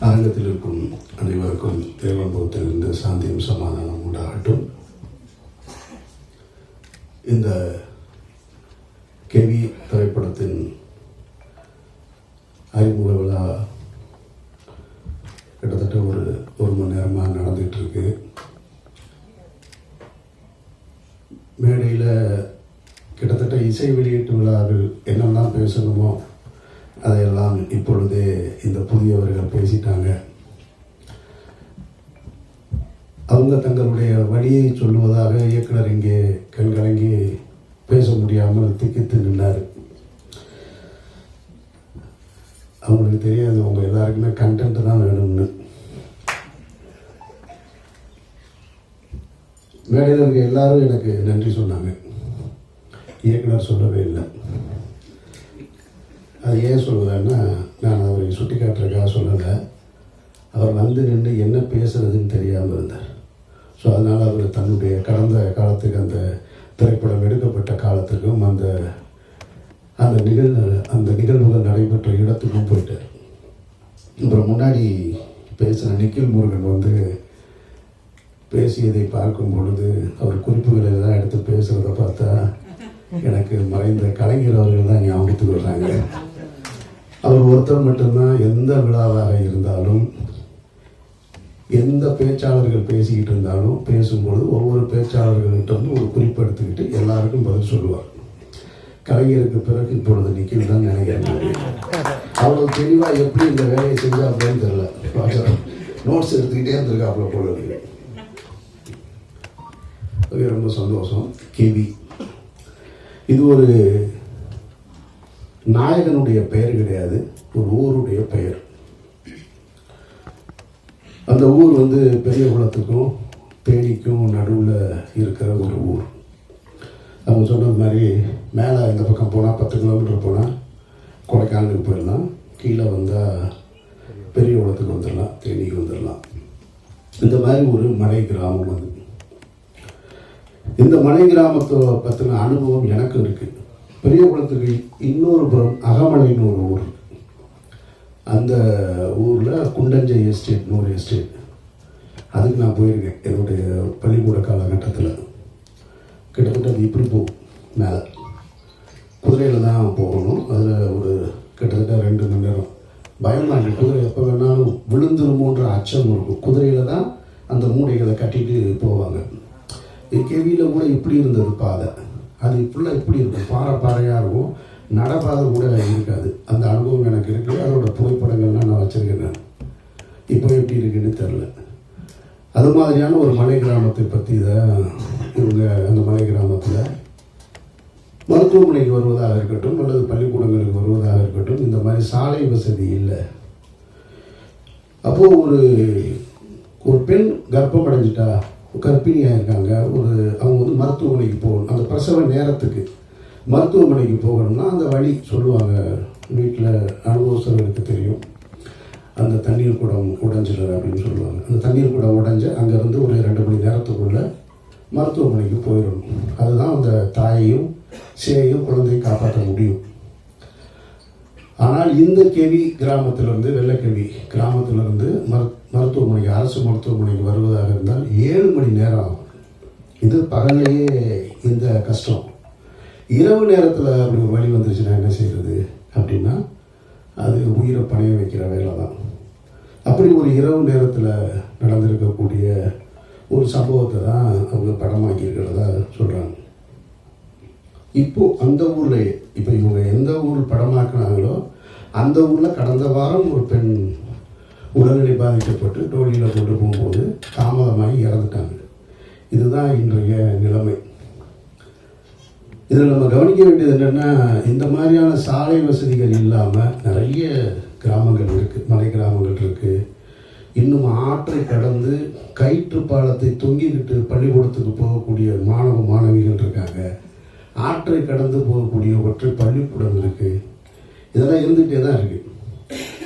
அரங்கத்தில் இருக்கும் அனைவருக்கும் தேவன்புரத்திலிருந்து சாந்தியும் சமாதானம் உண்டாகட்டும். இந்த கெவி திரைப்படத்தின் அறிமுக விழா கிட்டத்தட்ட ஒரு ஒரு மணி நேரமாக நடந்துகிட்டு இருக்கு மேடையில் கிட்டத்தட்ட இசை வெளியீட்டு விழாவில் என்னெல்லாம் பேசணுமோ அதையெல்லாம் இப்பொழுதே இந்த புதியவர்கள் பேசிட்டாங்க. அவங்க தங்களுடைய வழியை சொல்லுவதாக இயக்குனர் இங்கே கண்கலங்கி பேச முடியாமல் திக்கித்து நின்றார் அவங்களுக்கு தெரியாது அவங்க எல்லாருக்குமே கண்டென்ட் தான் வேணும்னு. மேடையில் இருக்க எல்லாரும் எனக்கு நன்றி சொன்னாங்க. இயக்குனர் சொல்லவே இல்லை. அது ஏன் சொல்லுவேன்னா நான் அவரை சுட்டி காட்டுறதுக்காக சொல்லலை. அவர் வந்து நின்று என்ன பேசுறதுன்னு தெரியாமல் இருந்தார். ஸோ அதனால் அவர் தன்னுடைய கடந்த காலத்துக்கு அந்த திரைப்படம் எடுக்கப்பட்ட காலத்துக்கும் அந்த அந்த நிகழ் அந்த நிகழ்வுகள் நடைபெற்ற இடத்துக்கும் போயிட்டார். அப்புறம் முன்னாடி பேசின நிக்கில் முருகன் வந்து பேசியதை பார்க்கும் பொழுது அவர் குறிப்புகள் எல்லாம் எடுத்து பேசுகிறத பார்த்தா எனக்கு மறைந்த கலைஞர் அவர்கள் தான் ஞாபகத்துக்கு வர்றாங்க. அவர் ஒருத்தர் மட்டும்தான் எந்த விழாவாக இருந்தாலும் எந்த பேச்சாளர்கள் பேசிக்கிட்டு இருந்தாலும் பேசும்பொழுது ஒவ்வொரு பேச்சாளர்கள்கிட்ட ஒரு குறிப்பெடுத்துக்கிட்டு எல்லாருக்கும் பதில் சொல்லுவார். கலைஞருக்கு பிறகு இப்பொழுது நிக்கில் தான் நினைக்கிறேன் அவ்வளோ தெளிவாக எப்படி இந்த வேலையை செஞ்சா அப்படின்னு தெரியல நோட்ஸ் எடுத்துக்கிட்டே இருந்திருக்காப்புல போல இருக்கு. ரொம்ப சந்தோஷம். கேவி இது ஒரு நாயகனுடைய பெயர் கிடையாது ஒரு ஊருடைய பெயர். அந்த ஊர் வந்து பெரிய குளத்துக்கும் தேனிக்கும் நடுவில் இருக்கிற ஒரு ஊர். அவங்க சொன்னது மாதிரி மேலே இந்த பக்கம் போனால் பத்து கிலோமீட்டர் போனால் கொடைக்கானலுக்கு போயிடலாம். கீழே வந்தால் பெரிய குளத்துக்கு வந்துடலாம் தேனிக்கு வந்துடலாம். இந்த மாதிரி ஒரு மலை கிராமம் அது. இந்த மலை கிராமத்தை பற்றின அனுபவம் எனக்கும் இருக்குது பெரிய குளத்துக்கு இன்னொரு புறம் அகமலைன்னு ஒரு ஊர் அந்த ஊரில் குண்டஞ்சை எஸ்டேட்னு ஒரு எஸ்டேட். அதுக்கு நான் போயிருக்கேன். என்னுடைய பள்ளிக்கூட காலகட்டத்தில். கிட்டத்தட்ட அது இப்படி போகும் மேலே. குதிரையில் தான் போகணும். அதில் ஒரு கிட்டத்தட்ட ரெண்டு மணி நேரம். பயம் தான் குதிரை எப்போ வேணாலும் விழுந்துருமோன்ற அச்சம் இருக்கும். குதிரையில் தான் அந்த மூடைகளை கட்டிட்டு போவாங்க. கேவியில் கூட இப்படி இருந்தது பாதை. அது இப்படிலாம் எப்படி இருக்கும். பாறை பாறையாக இருக்கும். நடப்பாதை கூட இருக்காது. அந்த அனுபவம் எனக்கு இருக்குது. அதோட புகைப்படங்கள்லாம் நான் வச்சுருக்கேன் இப்போ எப்படி இருக்குன்னு தெரில அது மாதிரியான ஒரு மலை கிராமத்தை பற்றி தான் இவங்க அந்த மலை கிராமத்தில் மருத்துவமனைக்கு வருவதாக இருக்கட்டும் அல்லது பள்ளிக்கூடங்களுக்கு வருவதாக இருக்கட்டும் இந்த மாதிரி சாலை வசதி இல்லை. அப்போது ஒரு ஒரு பெண் கர்ப்பம் அடைஞ்சிட்டா கர்ப்பிணியாக இருக்காங்க ஒரு அவங்க வந்து மருத்துவமனைக்கு போகணும். அந்த பிரசவ நேரத்துக்கு மருத்துவமனைக்கு போகணும்னா அந்த வழி சொல்லுவாங்க. வீட்டில் அனுபவஸ்தர்களுக்கு தெரியும். அந்த தண்ணீர் குடம் உடைஞ்சிடுற அப்படின்னு சொல்லுவாங்க. அந்த தண்ணீர் குடம் உடைஞ்சு அங்கேருந்து ஒரு ரெண்டு மணி நேரத்துக்குள்ளே மருத்துவமனைக்கு போயிடணும். அதுதான் அந்த தாயையும் சேயும் குழந்தையும் காப்பாற்ற முடியும். ஆனால் இந்த கேவி கிராமத்திலிருந்து வெள்ளக்கேவி கிராமத்திலிருந்து மரு மருத்துவமனைக்கு அரசு மருத்துவமனைக்கு வருவதாக இருந்தால் ஏழு மணி நேரம் ஆகும். இது பகல்லையே இந்த கஷ்டம். இரவு நேரத்தில் அப்படி ஒரு வழி வந்துருச்சுன்னா என்ன செய்கிறது அப்படின்னா அது உயிரை பணைய வைக்கிற வேலை தான் அப்படி ஒரு இரவு நேரத்தில் நடந்திருக்கக்கூடிய ஒரு சம்பவத்தை தான் அவங்க படமாக்கியிருக்கிறதா சொல்கிறாங்க இப்போது அந்த ஊரில் இப்போ இவங்க எந்த ஊர் படமாக்குனாங்களோ அந்த ஊரில் கடந்த வாரம் ஒரு பெண் உடல்நிலை பாதிக்கப்பட்டு டோலியில் கொண்டு போகும்போது தாமதமாகி இறந்துட்டாங்க. இதுதான் இன்றைய நிலைமை. இதில் நம்ம கவனிக்க வேண்டியது என்னென்னா இந்த மாதிரியான சாலை வசதிகள் இல்லாமல் நிறைய கிராமங்கள் இருக்குது மலை கிராமங்கள் இருக்குது இன்னும் ஆற்றை கடந்து கயிற்று பாலத்தை தொங்கிக்கிட்டு பள்ளிக்கூடத்துக்கு போகக்கூடிய மாணவ மாணவிகள் இருக்காங்க. ஆற்றை கடந்து போகக்கூடிய ஒற்றை பள்ளிக்கூடம் இருக்குது இதெல்லாம் இருந்துகிட்டே தான் இருக்குது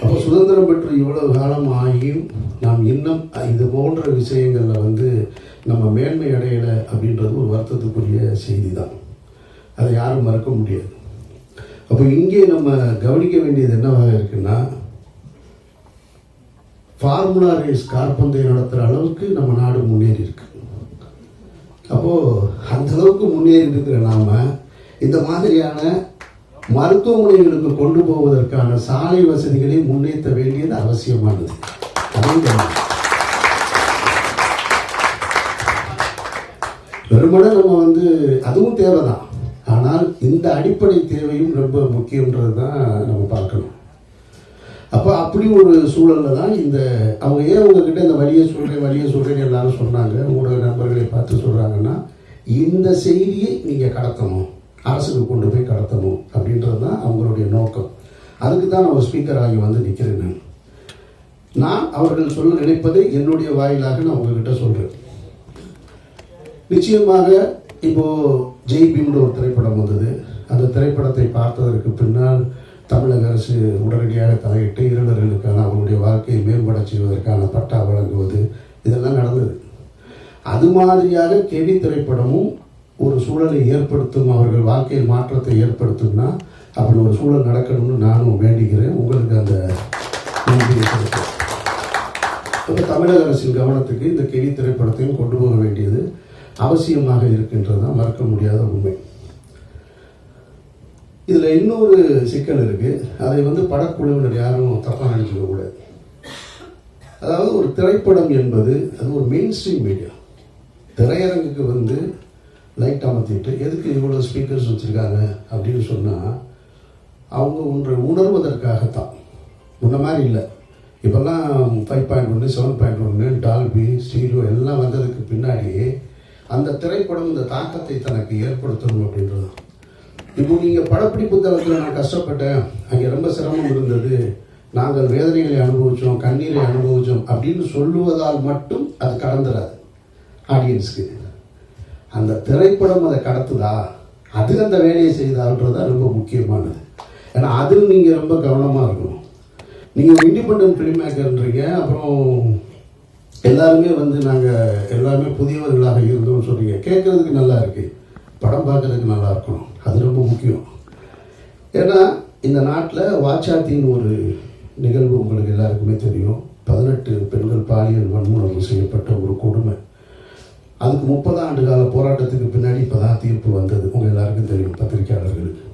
அப்போ சுதந்திரம் பெற்று இவ்வளவு காலம் ஆகியும் நாம் இன்னும் இது போன்ற விஷயங்களில் வந்து நம்ம மேன்மை அடையலை அப்படின்றது ஒரு வருத்தத்துக்குரிய செய்தி தான் அதை யாரும் மறக்க முடியாது. அப்போ இங்கே நம்ம கவனிக்க வேண்டியது என்னவாக இருக்குன்னா ஃபார்முலா ரேஸ் கார்பந்தயம் நடத்துகிற அளவுக்கு நம்ம நாடு முன்னேறி இருக்கு. அப்போது அந்த அளவுக்கு முன்னேறி இருக்கிற நாம் இந்த மாதிரியான மருத்துவமனைகளுக்கு கொண்டு போவதற்கான சாலை வசதிகளை முன்னேற்ற வேண்டியது அவசியமானது. பெருமளவு நம்ம வந்து அதுவும் தேவைதான். ஆனால் இந்த அடிப்படை தேவையும் ரொம்ப முக்கியன்றது தான் நம்ம பார்க்கணும். அப்போ அப்படி ஒரு சூழல்ல தான் இந்த அவங்க ஏன் உங்ககிட்ட இந்த வழியை சொல்கிறேன் வழியை சொல்கிறேன்னு எல்லாரும் சொன்னாங்க. ஊடக நண்பர்களை பார்த்து சொல்கிறாங்கன்னா இந்த செய்தியை நீங்கள் கடத்தணும். அரசுக்கு கொண்டு போய் கடத்தணும் அப்படின்றது தான் அவங்களுடைய நோக்கம். அதுக்கு தான் நான் ஸ்பீக்கர் ஆகி வந்து நிற்கிறேன் நான். நான் அவர்கள் சொல்ல நினைப்பதை என்னுடைய வாயிலாக நான் உங்ககிட்ட சொல்கிறேன் நிச்சயமாக இப்போது ஜெய் பீம்னு ஒரு திரைப்படம் வந்தது. அந்த திரைப்படத்தை பார்த்ததற்கு பின்னால் தமிழக அரசு உடனடியாக தலையிட்டு இருளர்களுக்கான அவங்களுடைய வாழ்க்கையை மேம்பட செய்வதற்கான பட்டா வழங்குவது இதெல்லாம் நடந்தது. அது மாதிரியாக கெவி திரைப்படமும் ஒரு சூழலை ஏற்படுத்தும் அவர்கள் வாழ்க்கையில் மாற்றத்தை ஏற்படுத்தும்னா அப்படி ஒரு சூழல் நடக்கணும்னு நானும் வேண்டிக்கிறேன் உங்களுக்கு அந்த நன்றியை செலுத்துறேன். தமிழக அரசின் கவனத்துக்கு இந்த கெவி திரைப்படத்தையும் கொண்டு போக வேண்டியது அவசியமாக இருக்கின்றது தான் மறக்க முடியாத உண்மை. இதில் இன்னொரு சிக்கல் இருக்குது அதை வந்து படக்குழுவினர் யாரும் தப்பாக நினைச்சுக்க கூடாது. அதாவது ஒரு திரைப்படம் என்பது அது ஒரு மெயின் ஸ்ட்ரீம் மீடியா திரையரங்குக்கு வந்து லைட் எதுக்கு இவ்வளோ ஸ்பீக்கர்ஸ் வச்சுருக்காங்க அப்படின்னு சொன்னால் அவங்க ஒன்றை உணர்வதற்காகத்தான். முன்ன மாதிரி இல்லை. இப்போல்லாம் ஃபைவ் பாயிண்ட் ஒன்று செவன் பாயிண்ட் ஒன்று டால்பி ஸ்டீரோ எல்லாம் வந்ததுக்கு பின்னாடி அந்த திரைப்படம் இந்த தாக்கத்தை தனக்கு ஏற்படுத்தணும் அப்படின்றது இப்போ நீங்கள் படப்பிடிப்பு தளத்தில் நான் கஷ்டப்பட்டேன். அங்கே ரொம்ப சிரமம் இருந்தது. நாங்கள் வேதனைகளை அனுபவித்தோம் கண்ணீரை அனுபவித்தோம் அப்படின்னு சொல்லுவதால் மட்டும் அது கடந்துடாது ஆடியன்ஸ்க்கு அந்த திரைப்படம் அதை கடத்துதா? அது அந்த வேலையை செய்தால்ன்றதா ரொம்ப முக்கியமானது. ஏன்னா அதில் நீங்கள் ரொம்ப கவனமாக இருக்கணும். நீங்கள் இண்டிபெண்ட் ஃபிலிம் மேக்கர்ன்றீங்க அப்புறம் எல்லாருமே வந்து நாங்கள் எல்லாருமே புதியவர்களாக இருந்தோம்னு சொல்கிறீங்க கேட்குறதுக்கு நல்லா இருக்குது படம் பார்க்குறதுக்கு நல்லா இருக்கணும். அது ரொம்ப முக்கியம். ஏன்னா இந்த நாட்டில் வாச்சாத்தின்னு ஒரு நிகழ்வு உங்களுக்கு எல்லாருக்குமே தெரியும். பதினெட்டு பெண்கள் பாலியல் வன்முறை செய்யப்பட்ட முப்பது ஆண்டு கால போராட்டத்துக்கு பின்னாடி இப்போதான் தீர்ப்பு வந்தது. உங்கள் எல்லாருக்கும் தெரியும் பத்திரிகையாளர்களுக்கு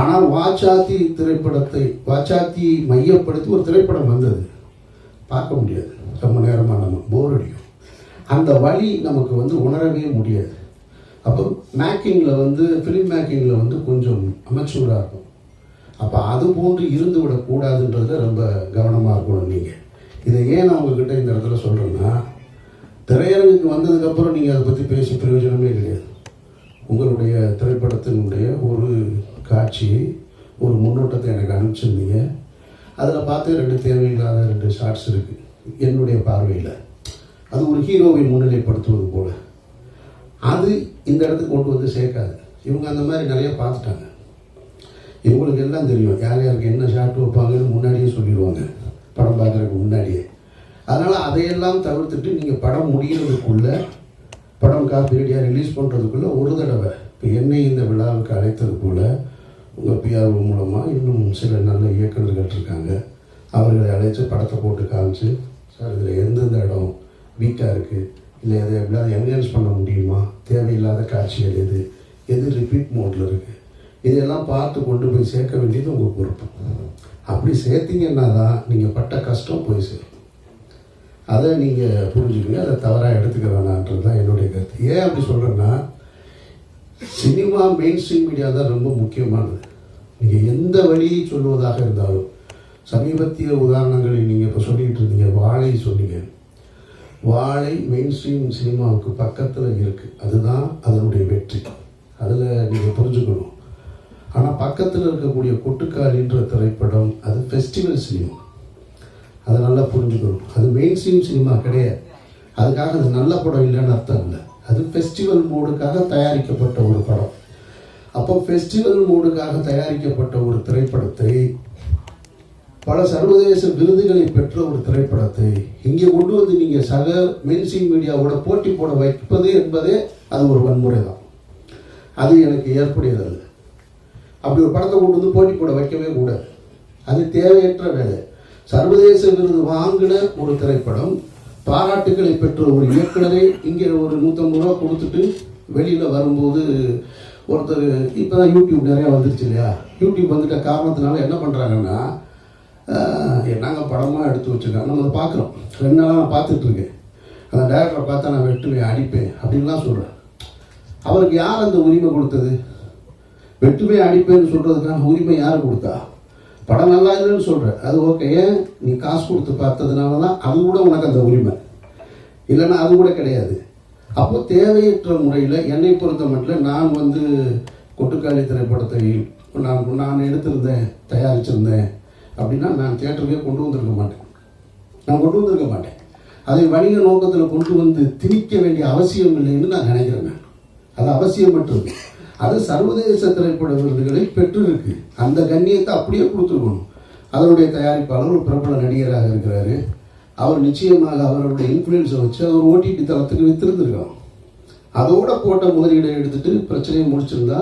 ஆனால் வாச்சாத்தி திரைப்படத்தை வாச்சாத்தியை மையப்படுத்தி ஒரு திரைப்படம் வந்தது. பார்க்க முடியாது. ரொம்ப நேரமாக நம்ம போர் அடிக்கும். அந்த வழி நமக்கு வந்து உணரவே முடியாது. அப்போ மேக்கிங்கில் வந்து ஃபிலிம் மேக்கிங்கில் வந்து கொஞ்சம் அமைச்சூராக இருக்கும். அப்போ அது போன்று இருந்து விடக்கூடாதுன்றதுல ரொம்ப கவனமாக இருக்கணும் நீங்கள் இதை ஏன் நான் உங்ககிட்ட இந்த இடத்துல சொல்கிறேன்னா திரையரங்குக்கு வந்ததுக்கப்புறம் நீங்கள் அதை பற்றி பேசி பிரயோஜனமே கிடையாது. உங்களுடைய திரைப்படத்தினுடைய ஒரு காட்சியை ஒரு முன்னோட்டத்தை எனக்கு அனுப்பிச்சிருந்தீங்க. அதில் பார்த்து ரெண்டு தேவையில்லாத ரெண்டு ஷார்ட்ஸ் இருக்குது என்னுடைய பார்வையில். அது ஒரு ஹீரோவை முன்னிலைப்படுத்துவது போல். அது இந்த இடத்துக்கு கொண்டு வந்து சேர்க்காது. இவங்க அந்த மாதிரி நிறைய பார்த்துட்டாங்க. இவங்களுக்கு எல்லாம் தெரியும் யார் யாருக்கு என்ன ஷார்ட் வைப்பாங்கன்னு முன்னாடியே சொல்லிடுவாங்க. படம் பார்க்குறதுக்கு முன்னாடியே. அதனால் அதையெல்லாம் தவிர்த்துட்டு நீங்கள் படம் முடிகிறதுக்குள்ளே படம் காப்பீடியாக ரிலீஸ் பண்ணுறதுக்குள்ளே ஒரு தடவை இப்போ என்னை இந்த விழாவுக்கு அழைத்தது போல் உங்கள் பிஆர்ஓ மூலமாக இன்னும் சில நல்ல இயக்குநர்கள் இருக்காங்க. அவர்களை அழைச்சி படத்தை போட்டு காமிச்சு சார் இதில் எந்தெந்த இடம் வீக்காக இருக்குது இல்லை எதை எப்படியாவது என்ஹான்ஸ் பண்ண முடியுமா? தேவையில்லாத காட்சிகள் எது? எது ரிப்பீட் மோட்டில் இருக்குது இதையெல்லாம் பார்த்து கொண்டு போய் சேர்க்க வேண்டியது உங்கள் பொறுப்பு. அப்படி சேர்த்தீங்கன்னா தான் நீங்கள் பட்ட கஷ்டம் போய் சேரும். அதை நீங்கள் புரிஞ்சுக்கங்க அதை தவறாக எடுத்துக்க வேணான்றது தான் என்னுடைய கருத்து. ஏன் அப்படி சொல்கிறேன்னா சினிமா மெயின் ஸ்ட்ரீம் மீடியா தான் ரொம்ப முக்கியமானது. நீங்கள் எந்த வழியை சொல்வதாக இருந்தாலும் சமீபத்திய உதாரணங்களை நீங்கள் இப்போ சொல்லிக்கிட்டு இருந்தீங்க வாழை சொன்னீங்க. வாழை மெயின் ஸ்ட்ரீம் சினிமாவுக்கு பக்கத்தில் இருக்குது அதுதான் அதனுடைய வெற்றி. அதில் நீங்கள் புரிஞ்சுக்கணும். ஆனால் பக்கத்தில் இருக்கக்கூடிய கொட்டுக்காலின்ற திரைப்படம் அது ஃபெஸ்டிவல் சினிமா அதை நல்லா புரிஞ்சுக்கணும். அது மெயின் ஸ்ட்ரீம் சினிமா கிடையாது. அதுக்காக அது நல்ல படம் இல்லைன்னு அர்த்தம் இல்லை. அது ஃபெஸ்டிவல் மூடுக்காக தயாரிக்கப்பட்ட ஒரு படம். அப்போ ஃபெஸ்டிவல் மூடுக்காக தயாரிக்கப்பட்ட ஒரு திரைப்படத்தை பல சர்வதேச விருதுகளை பெற்ற ஒரு திரைப்படத்தை இங்கே கொண்டு வந்து நீங்கள் சக மெயின்ஸ்ட்ரீம் மீடியாவோட போட்டி போட வைப்பது என்பதே அது ஒரு வன்முறை தான். அது எனக்கு ஏற்புடையதல்ல. அப்படி ஒரு படத்தை கொண்டு வந்து போட்டி போட வைக்கவே கூடாது. அது தேவையற்ற வேலை. சர்வதேச விருது வாங்கின ஒரு திரைப்படம். பாராட்டுகளை பெற்ற ஒரு இயக்குனரே இங்கே ஒரு நூற்றம்பது ரூபா கொடுத்துட்டு வெளியில் வரும்போது ஒருத்தர் இப்போ தான் யூடியூப் நிறையா வந்துருச்சு இல்லையா? யூடியூப் வந்துட்ட காரணத்தினால என்ன பண்ணுறாங்கன்னா என்னங்க படமாக எடுத்து வச்சுருக்கோம் நம்ம அதை பார்க்குறோம். ரெண்டு நாளாக நான் பார்த்துட்ருக்கேன் அந்த டேரக்டரை பார்த்தா நான் வெட்டுவேன் அடிப்பேன் அப்படின்லாம் சொல்கிறேன் அவருக்கு யார் அந்த உரிமை கொடுத்தது? வெட்டுமே அடிப்பேன்னு சொல்கிறதுக்கான உரிமை யார் கொடுத்தா? படம் நல்லா இல்லைன்னு சொல்கிறேன் அது ஓகே ஏன்? நீ காசு கொடுத்து பார்த்ததுனால தான் அது கூட உனக்கு அந்த உரிமை. இல்லைன்னா அது கூட கிடையாது. அப்போ தேவையற்ற முறையில் என்னை பொறுத்த மட்டும் நான் வந்து கொட்டுக்காளி திரைப்படத்தை நான் நான் எடுத்திருந்தேன் தயாரிச்சிருந்தேன் அப்படின்னா நான் தேட்டருக்கே கொண்டு வந்திருக்க மாட்டேன். நான் கொண்டு வந்திருக்க மாட்டேன். அதை வணிக நோக்கத்தில் கொண்டு வந்து திணிக்க வேண்டிய அவசியம் இல்லைன்னு நான் நினைக்கிறேன் அவசியம் அது அவசியமற்றது அது சர்வதேச திரைப்பட விருதுகளை பெற்றிருக்கு. அந்த கண்ணியத்தை அப்படியே கொடுத்துருக்கணும். அதனுடைய தயாரிப்பாளர் ஒரு பிரபல நடிகராக இருக்கிறாரு. அவர் நிச்சயமாக அவருடைய இன்ஃப்ளூயன்ஸை வச்சு அவர் ஓடிடி தளத்துக்கு வித்திருந்திருக்கலாம். அதோட போட்ட முதலீடை எடுத்துட்டு பிரச்சனையை முடிச்சிருந்தா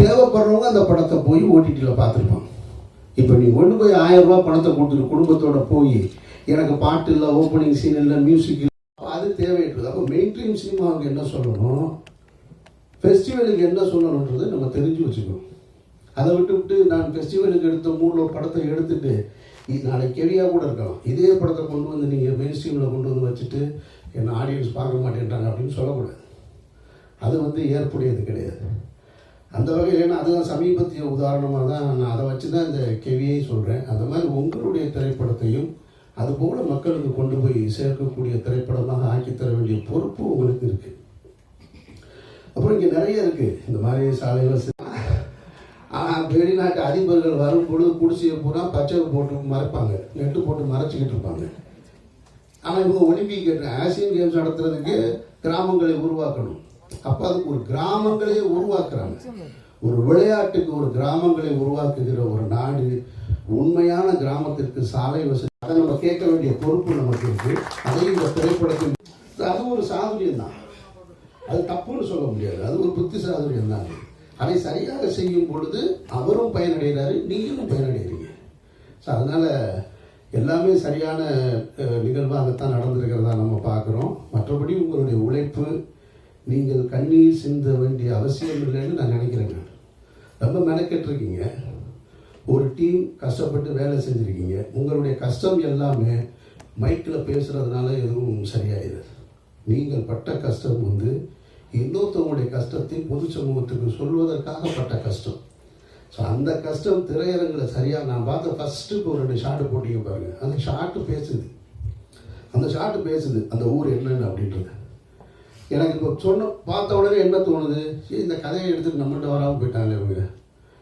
தேவைப்படுறவங்க அந்த படத்தை போய் ஓடிடியில் பார்த்துருப்பாங்க. இப்போ நீ ஒன்று போய் ஆயிரம் பணத்தை கொடுத்துட்டு குடும்பத்தோட போய் எனக்கு பாட்டு இல்லை ஓப்பனிங் சீன் இல்லை மியூசிக் இல்லை அது தேவையற்றது. அப்போ மெயின் ஸ்ட்ரீம் சினிமாவுக்கு என்ன சொல்லணும்? ஃபெஸ்டிவலுக்கு என்ன சொல்லணுன்றது நம்ம தெரிஞ்சு வச்சுக்கணும். அதை விட்டு விட்டு நான் ஃபெஸ்டிவலுக்கு எடுத்த மூணு படத்தை எடுத்துட்டு நாளைக்கு கெவியாக கூட இருக்கலாம். இதே படத்தை கொண்டு வந்து நீங்கள் மெயின் ஸ்ட்ரீமில் கொண்டு வந்து வச்சுட்டு என்ன ஆடியன்ஸ் பார்க்க மாட்டேன்றாங்க அப்படின்னு சொல்லக்கூடாது. அது வந்து ஏற்புடையது கிடையாது. அந்த வகையில் ஏன்னா அதுதான் சமீபத்திய உதாரணமாக தான் நான் அதை வச்சு தான் இந்த கெவியை சொல்கிறேன் அந்த மாதிரி உங்களுடைய திரைப்படத்தையும் அதுபோல் மக்களுக்கு கொண்டு போய் சேர்க்கக்கூடிய திரைப்படமாக ஆக்கித்தர வேண்டிய பொறுப்பு உங்களுக்கு இருக்குது அப்புறம் இங்கே நிறைய இருக்குது இந்த மாதிரி சாலை வசதி ஆனால் வெளிநாட்டு அதிபர்கள் வரும் பொழுது குடிசையை பூரா பச்சை போட்டு மறைப்பாங்க. நெட்டு போட்டு மறைச்சிக்கிட்டு இருப்பாங்க. ஆனால் இவங்க ஒலிம்பிக் ஆசியன் கேம்ஸ் நடத்துறதுக்கு கிராமங்களை உருவாக்கணும். அப்போ அதுக்கு ஒரு கிராமங்களையே உருவாக்குறாங்க. ஒரு விளையாட்டுக்கு ஒரு கிராமங்களை உருவாக்குகிற ஒரு நாடு உண்மையான கிராமத்திற்கு சாலை வசதி. அதை நம்ம கேட்க வேண்டிய பொறுப்பு நமக்கு இருக்கு. அதையும் இந்த திரைப்படத்தில் அது ஒரு சாதுரியம் தான் அது தப்புன்னு சொல்ல முடியாது. அது ஒரு புத்தி சாதுரியம் தான். அதை சரியாக செய்யும் பொழுது அவரும் பயனடைகிறாரு நீங்களும் பயனடைகிறீங்க. ஸோ அதனால் எல்லாமே சரியான நிகழ்வாகத்தான் நடந்திருக்கிறதா நம்ம பார்க்குறோம். மற்றபடி உங்களுடைய உழைப்பு நீங்கள் கண்ணீர் சிந்த வேண்டிய அவசியம் இல்லைன்னு நான் நினைக்கிறேங்க ரொம்ப மெனக்கெட்டுருக்கீங்க. ஒரு டீம் கஷ்டப்பட்டு வேலை செஞ்சுருக்கீங்க. உங்களுடைய கஷ்டம் எல்லாமே மைக்கில் பேசுகிறதுனால எதுவும் சரியாயிடுது நீங்கள் பட்ட கஷ்டம் வந்து இன்னொருத்தவங்களுடைய கஷ்டத்தை பொது சமூகத்துக்கு சொல்வதற்காக பட்ட கஷ்டம். ஸோ அந்த கஷ்டம் திரையரங்கில் சரியாக நான் பார்த்த ஃபஸ்ட்டு இப்போ ரெண்டு ஷார்ட்டு போட்டிங்க பாருங்க. அந்த ஷாட்டு பேசுது. அந்த ஷாட்டு பேசுது. அந்த ஊர் என்னன்னு அப்படின்றது. எனக்கு இப்போ சொன்ன பார்த்த உடனே என்ன தோணுது? சரி இந்த கதையை எடுத்துட்டு நம்மகிட்ட வராமல் போயிட்டாங்க இவங்க.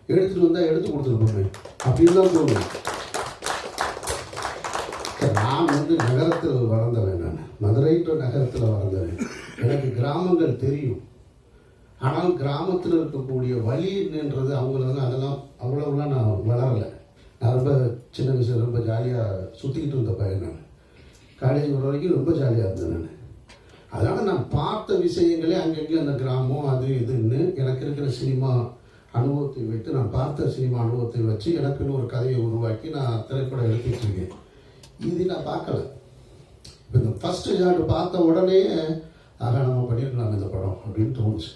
எடுத்துகிட்டு வந்தால் எடுத்து கொடுத்துருப்போமே அப்படின்னு தான் தோணுது. நான் வந்து நகரத்தில் வளர்ந்தவன். மதுரை மதுரைன்ற நகரத்தில் வளர்ந்தவன் எனக்கு கிராமங்கள் தெரியும். ஆனால் கிராமத்தில் இருக்கக்கூடிய வழி என்னன்றது அவங்களெல்லாம் அதெல்லாம் அவ்வளவுலாம் நான் வளரலை. நான் ரொம்ப சின்ன வயசில் ரொம்ப ஜாலியாக சுற்றிக்கிட்டு இருந்த பையன் நான். காலேஜ் வர வரைக்கும் ரொம்ப ஜாலியாக இருந்தேன் நான். அதனால் நான் பார்த்த விஷயங்களே அங்கங்கே அந்த கிராமம் அது இதுன்னு எனக்கு இருக்கிற சினிமா அனுபவத்தை வைத்து நான் பார்த்த சினிமா அனுபவத்தை வச்சு எனக்குன்னு ஒரு கதையை உருவாக்கி நான் திரைப்படம் எடுத்துட்டு இருக்கேன். இது நான் பார்க்கல. இந்த ஃபஸ்ட்டு ஷாட் பார்த்த உடனே ஆக நம்ம பண்ணியிருக்கலாம் இந்த படம் அப்படின்னு தோணுச்சு.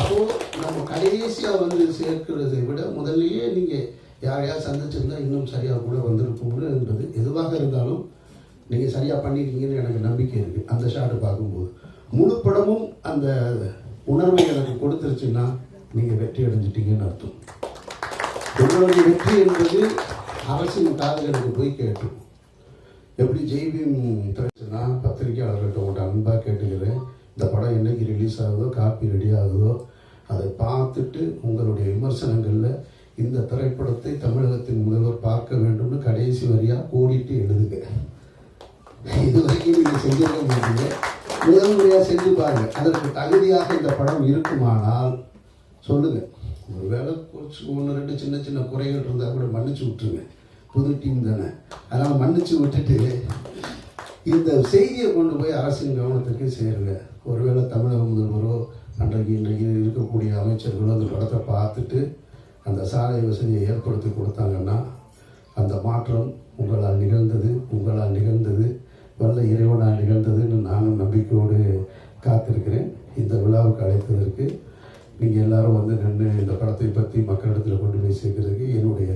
அப்போது நம்ம கடைசியாக வந்து சேர்க்கிறதை விட முதல்லையே நீங்கள் யாரையாவது சந்திச்சிருந்தா இன்னும் சரியாக கூட வந்திருக்கும்னு என்பது எதுவாக இருந்தாலும் நீங்கள் சரியாக பண்ணியிருக்கீங்கன்னு எனக்கு நம்பிக்கை இருக்குது அந்த ஷாட்டு பார்க்கும்போது. முழு படமும் அந்த உணர்வை எனக்கு கொடுத்துருச்சுன்னா நீங்கள் வெற்றி அடைஞ்சிட்டீங்கன்னு அர்த்தம். உங்களுடைய வெற்றி என்பது அரசின் காதுகளுக்கு போய் கேட்டும் எப்படி ஜெய்பீம் நான் பத்திரிகையாளர்கள்ட்ட உங்கள்கிட்ட அன்பாக கேட்டுக்கிறேன். இந்த படம் என்றைக்கு ரிலீஸ் ஆகுதோ காப்பி ரெடி ஆகுதோ அதை பார்த்துட்டு உங்களுடைய விமர்சனங்களில் இந்த திரைப்படத்தை தமிழகத்தின் முதல்வர் பார்க்க வேண்டும்னு கடைசி வரியாக கோடிட்டு எழுதுங்க. இது வரைக்கும் நீங்கள் செஞ்சிருக்க மாட்டீங்க. முதல் முறையாக செஞ்சு பாருங்க. அதற்கு தகுதியாக இந்த படம் இருக்குமானால் சொல்லுங்கள் ஒருவேளை குறிச்சு ஒன்று ரெண்டு சின்ன சின்ன குறைகள் இருந்தால் கூட மன்னிச்சு விட்டுருங்க. புது டீம் தானே அதனால் மன்னிச்சு விட்டுட்டு இந்த செய்தியை கொண்டு போய் அரசின் கவனத்துக்கு சேருங்க ஒருவேளை தமிழக முதல்வரோ அன்றைக்கு இன்றைக்கு இருக்கக்கூடிய அமைச்சர்களோ அந்த படத்தை பார்த்துட்டு அந்த சாலை வசதியை ஏற்படுத்தி கொடுத்தாங்கன்னா அந்த மாற்றம் உங்களால் நிகழ்ந்தது உங்களால் நிகழ்ந்தது வல்ல இறைவனால் நிகழ்ந்ததுன்னு நானும் நம்பிக்கையோடு காத்திருக்கிறேன். இந்த விழாவுக்கு அழைத்ததற்கு நீங்கள் எல்லாரும் வந்து நின்று இந்த படத்தை பற்றி மக்களிடத்தில் கொண்டு போய் சேர்க்கிறதுக்கு என்னுடைய